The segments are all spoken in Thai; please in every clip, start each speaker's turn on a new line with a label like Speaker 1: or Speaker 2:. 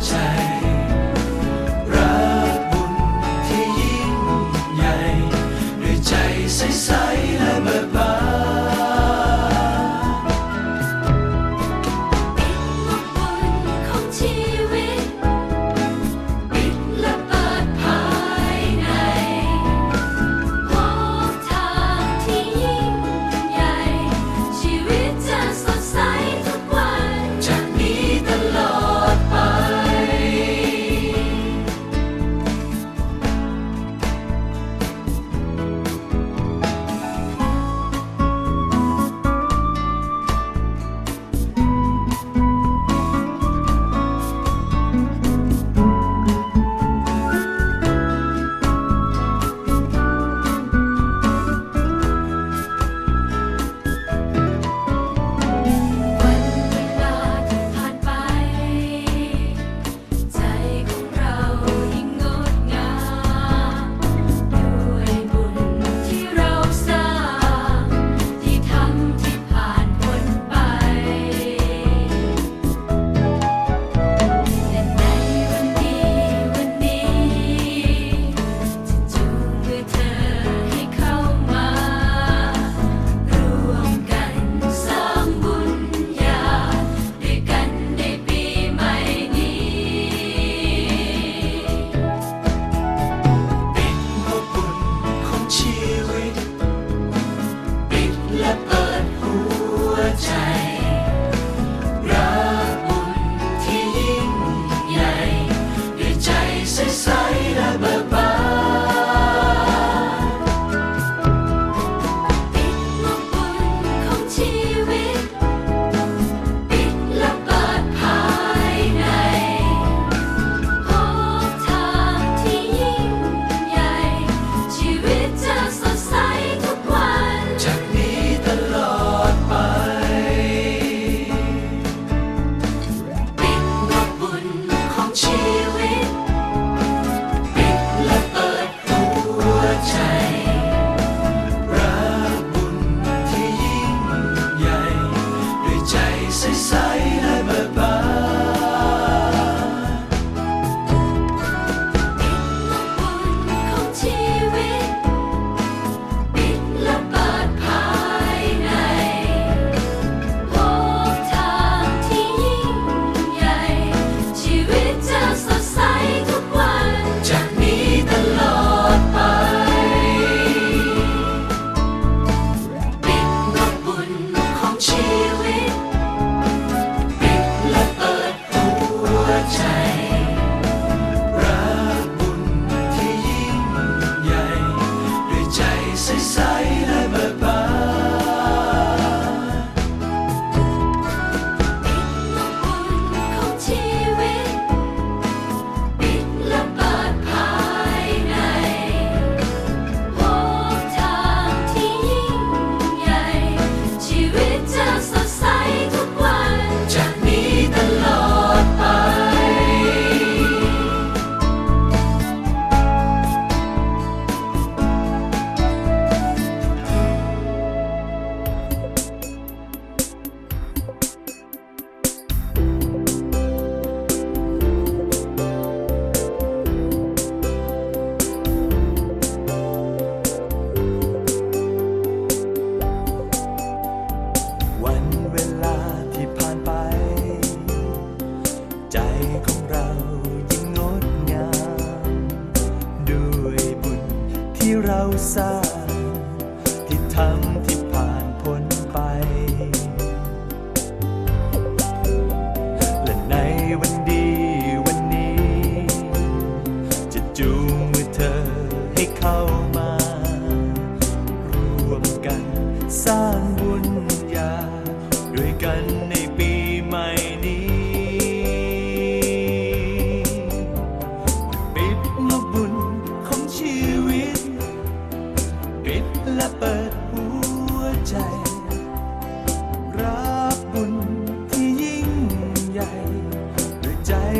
Speaker 1: sunshine.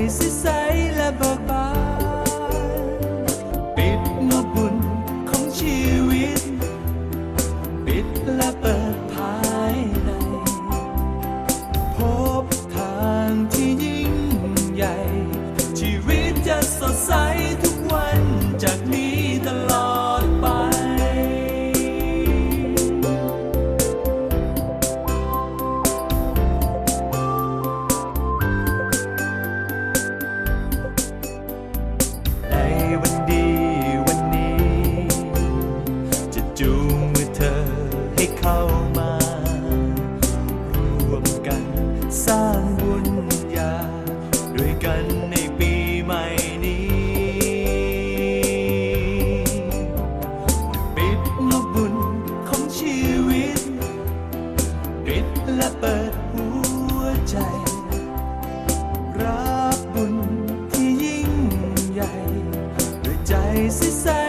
Speaker 1: ด้ ด้วย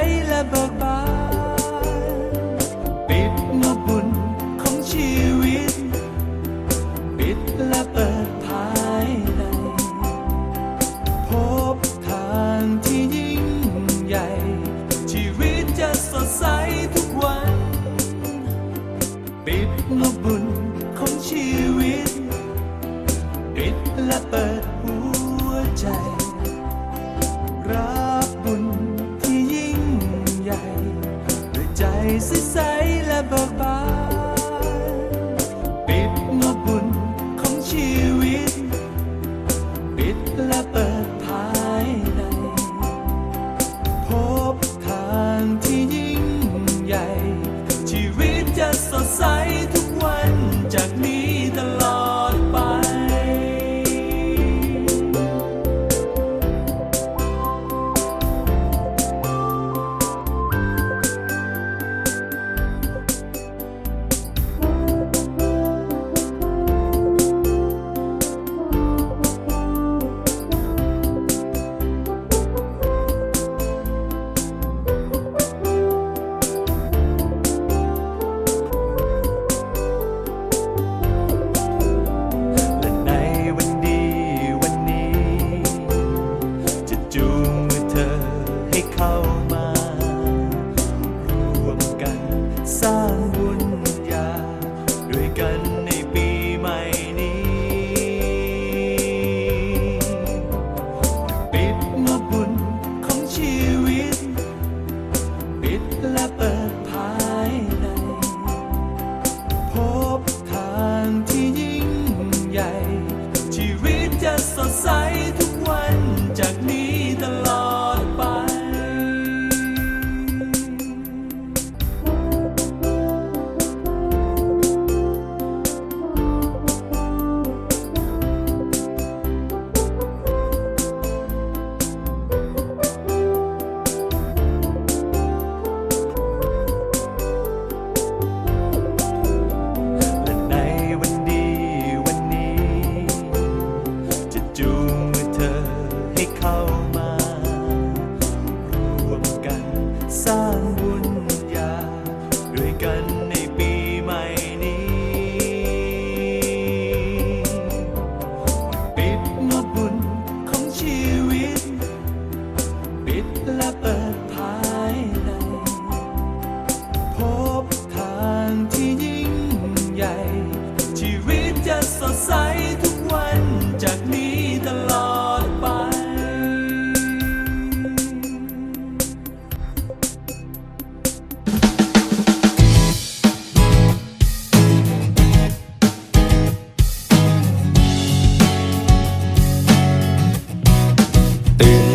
Speaker 1: สร้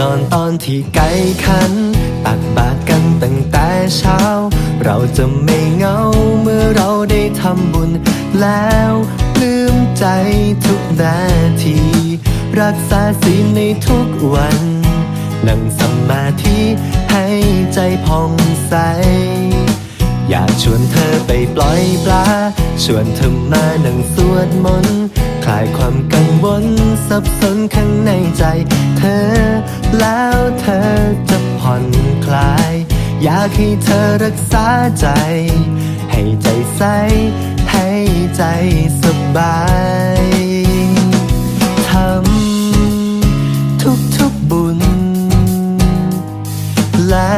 Speaker 1: นอนตอนที่ไก่ขัน ตักบาต
Speaker 2: รกันตั้งแต่เช้า เราจะไม่เหงาเมื่อเราได้ทำบุญแล้วลืมใจทุกนาที รักษาศีลในทุกวันนั่งสมาธิให้ใจผ่องใส อยากชวนเธอไปปล่อยปลา ชวนเธอมานั่งสวดมนต์ คลายความกังวลสับสนข้างในใจเธอ แล้วเธอจะผ่อนคลาย อยากให้เธอรักษาใจ ให้ใจใส ให้ใจสบายทำทุกๆบุญ และ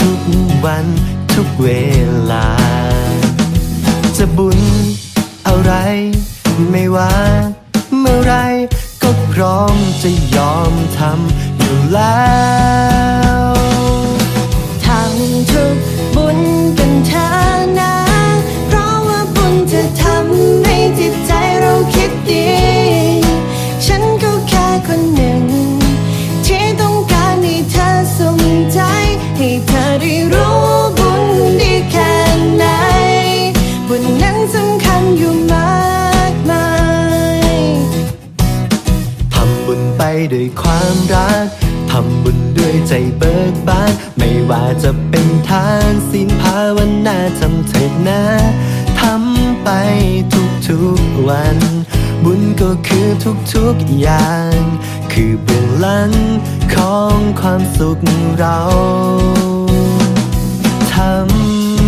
Speaker 2: ทุกๆวันทุกเวลา จะบุญอะไรไม่ว่าเมื่อไร พร้อมจะยอมทำอยู่แล้ว
Speaker 3: ด้
Speaker 2: วยความรักทำบุญด้วยใจเบิกบาน ไม่ว่าจะเป็นทานศีลภาวนาทำเถิดนะทำไปทุกๆวัน บุญก็คือทุกๆอย่าง คือเบื้องหลังของความสุขเราท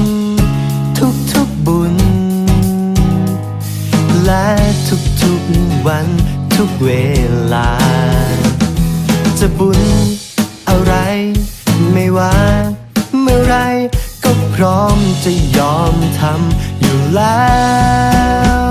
Speaker 2: ำทุกๆบุญ และทุกๆวันทุกเวลา จะบุญอะไร ไม่ว่า เมื่อไรก็พร้อมจะยอมทำอยู่แล้ว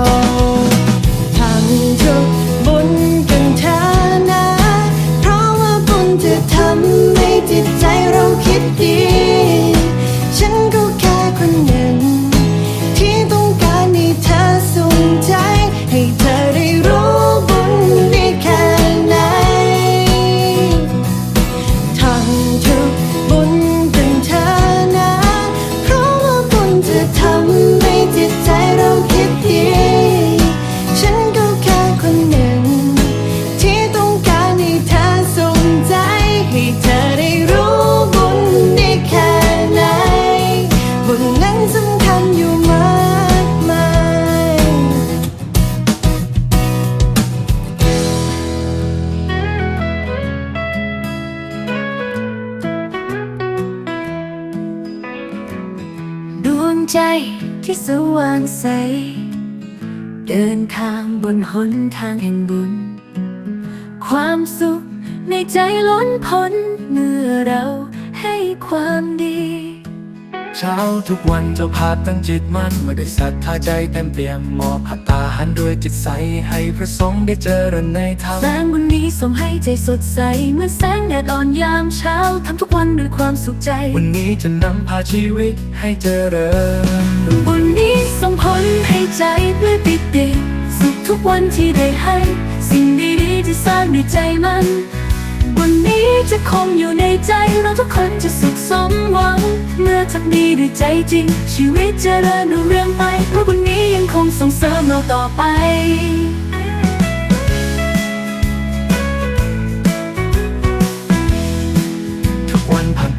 Speaker 3: ใจที่สว่างใส เดินทางบนหนทางแห่งบุญ ความสุขในใจล้นพ้นเมื่อเราให้ความดี
Speaker 4: เช้าทุกวันเจ้าภาพตั้งจิตมั่นเมื่อได้ศรัทธาใจเต็มเปี่ยมมอบพัตตาหันด้วยจิตใส ให้พระสงฆ์ได้เจริญในธรรม
Speaker 3: แสงบุญนี้ส่งให้ใจสดใสเหมือนแสงแดดอ่อนยามเช้าทำทุกวันด้วยความสุขใจ
Speaker 4: วันนี้จะนำพาชีวิตให้เจริญ
Speaker 3: บุญนี้ส่งผลให้ใจด้วยปิติสุขทุกวันที่ได้ให้ สิ่งดีๆที่สร้างด้วยใจมันบุญ นี้จะคงอยู่ในใจเราทุกคนจะสุขสมหวัง เมื่อทำดีด้วยใจจริง ชีวิตเจริญรุ่งเรืองไปเพราะบุญนี้ยังคงส่งเสริมเราต่อไป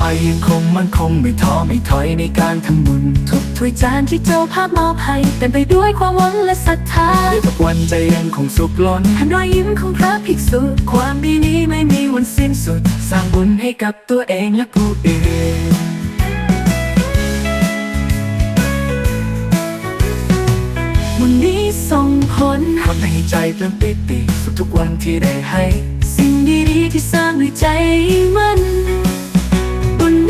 Speaker 4: วันผ่านไปยังคงมั่นคงไม่ท้อไม่ถอยในการทำบุญ
Speaker 3: ทุกถ้วยจานที่เจ้าภาพมอบให้เต็มไปด้วยความหวังและศรัทธา
Speaker 4: ทุกวันใจยังคงสุขล้น
Speaker 3: หันรอยยิ้มของพระภิกษุ ความดีนี้ไม่มีวันสิ้นสุด
Speaker 4: สร้างบุญให้กับตัวเองและผู้อื่น
Speaker 3: บุญนี้ส่งผล
Speaker 4: ทำให้ใจเริ่มปิติสุขทุกวันที่ได้ให้
Speaker 3: สิ่งดีๆที่สร้างด้วยใจมันบุญ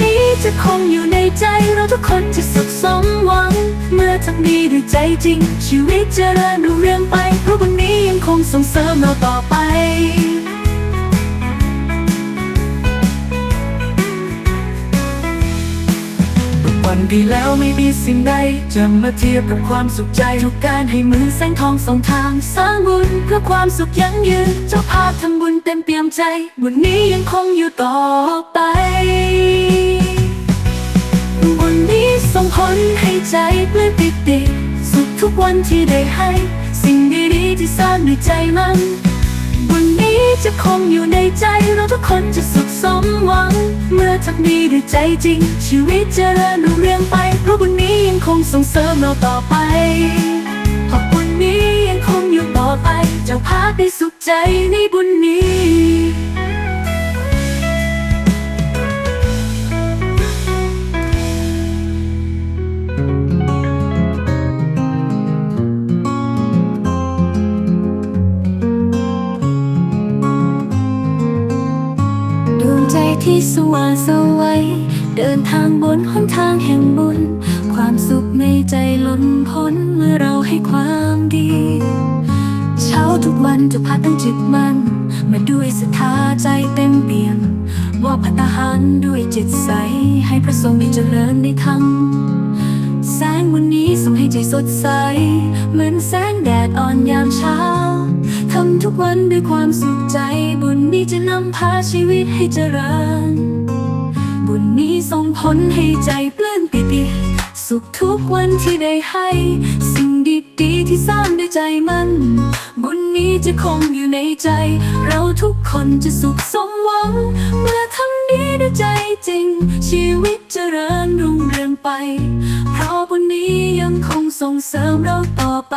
Speaker 3: นี้จะคงอยู่ในใจเราทุกคนจะสุขสมหวัง เมื่อทำดีด้วยใจจริง ชีวิตจะเริญรุ่งเรืองไป เพราะวันนี้ยังคงส่งเสริมเราต่อไป
Speaker 4: วันที่แล้วไม่มีสิ่งใด จะมาเทียบกับความสุขใจ
Speaker 3: ทุกการให้มือแสงทองสองทาง สร้างบุญเพื่อความสุขยั่งยืน เจ้าภาพทำบุญเต็มเปี่ยมใจ บุญนี้ยังคงอยู่ต่อไป บุญนี้ส่งผลให้ใจเปลื้มปิติ สุขทุกวันที่ได้ให้ สิ่งดีๆที่สร้างด้วยใจมัน บุญนี้จะคงอยู่ในใจเราทุกคนจะสุขสมหวัง เมื่อทำดีด้วยใจจริง ชีวิตเจริญรุ่งเรืองไปเพราะบุญนี้ยังคงส่งเสริมเราต่อไปเพราะบุญนี้ยังคงอยู่ต่อไป จะพาได้สุขใจในบุญนี้ ที่สว่างสวัยเดินทางบนหนทางแห่งบุญ ความสุขในใจล้นพ้นเมื่อเราให้ความดี เช้าทุกวันจะพาตั้งจิตมันมาด้วยศรัทธาใจเต็มเปี่ยมว่าพัตหารด้วยจิตใส ให้พระสงฆ์ได้เจริญในธรรมแสงวันนี้ส่งให้ใจสดใส เหมือนแสงแดดอ่อนยามเช้า ทำทุกวันด้วยความสุขใจ บุญนี้จะนำพาชีวิตให้เจริญ บุญนี้ส่งผลให้ใจเปลื้นปิติ สุขทุกวันที่ได้ให้ สิ่งดีๆที่สร้างด้วยใจมัน บุญนี้จะคงอยู่ในใจ เราทุกคนจะสุขสมหวัง เมื่อทำดีด้วยใจจริง ชีวิตเจริญรุ่งเรืองไป เพราะบุญนี้ยังคงส่งเสริมเราต่อไป